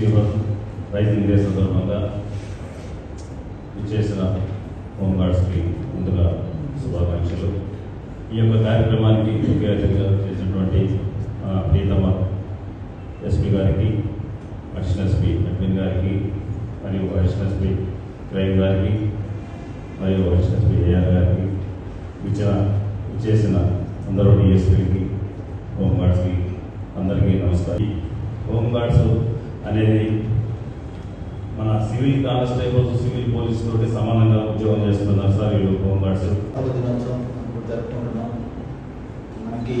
Rising day సందర్భంగా ఇచ్చేసిన హోంగార్డ్స్కి ముందుగా శుభాకాంక్షలు. ఈ యొక్క కార్యక్రమానికి ముఖ్య అతిథిగా చేసినటువంటి ప్రీతమ ఎస్పీ గారికి అడిషనల్ ఎస్పీ అడ్మిన్ గారికి మరియు అడిషనల్ ఎస్పీ క్రైమ్ గారికి మరియు అడిషనల్ ఎస్పీ ఏఆర్ గారికి ఇచ్చిన ఇచ్చేసిన అందరూ డిఎస్పీకి హోంగార్డ్స్కి అందరికీ నమస్కారం. హోంగార్డ్స్ అనేది మన సివిల్ కానిస్టేబుల్స్ సివిల్ పోలీసు తోటి సమానంగా ఉద్యోగం చేస్తున్నారు సార్. ఈ హోమ్ గార్డ్స్ దినోత్సవం జరుపుకుంటున్నాం మనకి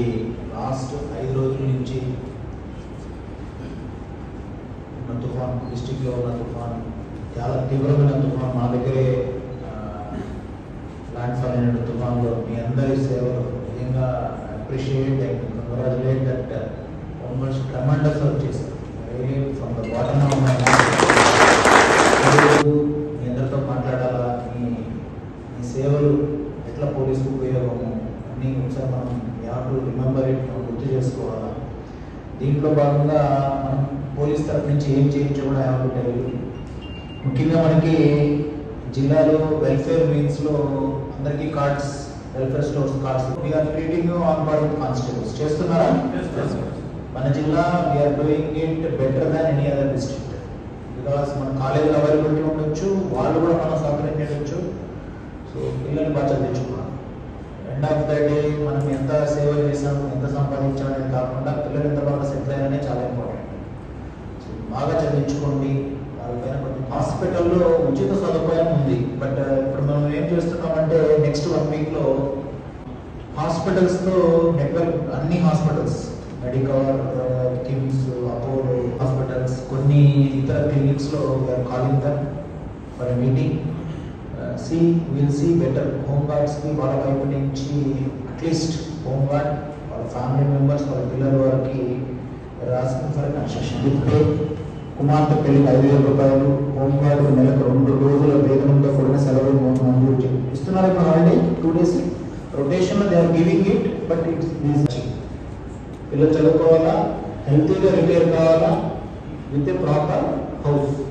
లాస్ట్ ఐదు రోజుల నుంచి ఉన్న తుఫాన్ డిస్టిక్లో ఉన్న తుఫాన్ చాలా తీవ్రమైన తుఫాన్ మా దగ్గరే ల్యాండ్ఫాల్ అయిన తుఫాన్లో మీ అందరి సేవలు నిజంగా appreciate and congratulate that almost tremendous work చేశారు from the bottom of my ఈరోజు మాట్లాడాలా? మీ మీ సేవలు ఎట్లా పోలీసుకు ఉపయోగము? అన్నీ ఒకసారి మనం యావ్ టు రిమెంబర్ ఇట్ మనం గుర్తు చేసుకోవాలా? దీంట్లో భాగంగా మనం పోలీస్ తరఫు నుంచి ఏం చేయొచ్చో కూడా యావ్ టు ముఖ్యంగా మనకి జిల్లాలో వెల్ఫేర్ మీన్స్లో అందరికీ cards welfare stores cards we are treating on body constables చేస్తున్నారా? మన జిల్లా we are doing it better than any other district because మన కాలేజీలో అవైలబిలిటీ ఉండొచ్చు వాళ్ళు కూడా మనం సౌకర్యం చేయవచ్చు సో పిల్లల్ని బాగా చదివించుకున్నాం. ఎండ్ ఆఫ్ ద డే మనం ఎంత సేవ చేసాము ఎంత సంపాదించాము అనేది కాకుండా పిల్లలు ఎంత బాగా సెటిల్ అయ్యారనే చాలా ఇంపార్టెంట్ సో బాగా చదివించుకోండి. వాళ్ళపైన కొంచెం హాస్పిటల్లో ఉచిత సదుపాయం ఉంది. బట్ uh, ఇప్పుడు మనం ఏం చేస్తున్నామంటే నెక్స్ట్ వన్ వీక్లో హాస్పిటల్స్తో నెట్వర్క్ అన్ని hospitals Medicover KIMS Apollo hospitals కొన్ని ఇతర క్లినిక్స్లో we are calling them for meeting see will see better home గార్డ్స్కి వాళ్ళ వైపు నుంచి అట్లీస్ట్ హోమ్ గార్డ్ వాళ్ళ ఫ్యామిలీ మెంబర్స్ వాళ్ళ పిల్లల వారికి రాసిన ఫర్ కన్స్ట్రక్షన్ కుమార్తె పెళ్ళికి ఐదు వేల రూపాయలు హోమ్ గార్డ్ నెలకు రెండు రోజుల వేతనంతో కూడిన సెలవు మంజూరు ఇస్తున్నారు ఇప్పుడు already? Two days rotation they are giving it but it's పిల్లలు చదువుకోవాలా? హెల్తీగా రిటైర్ కావాలా? With a proper house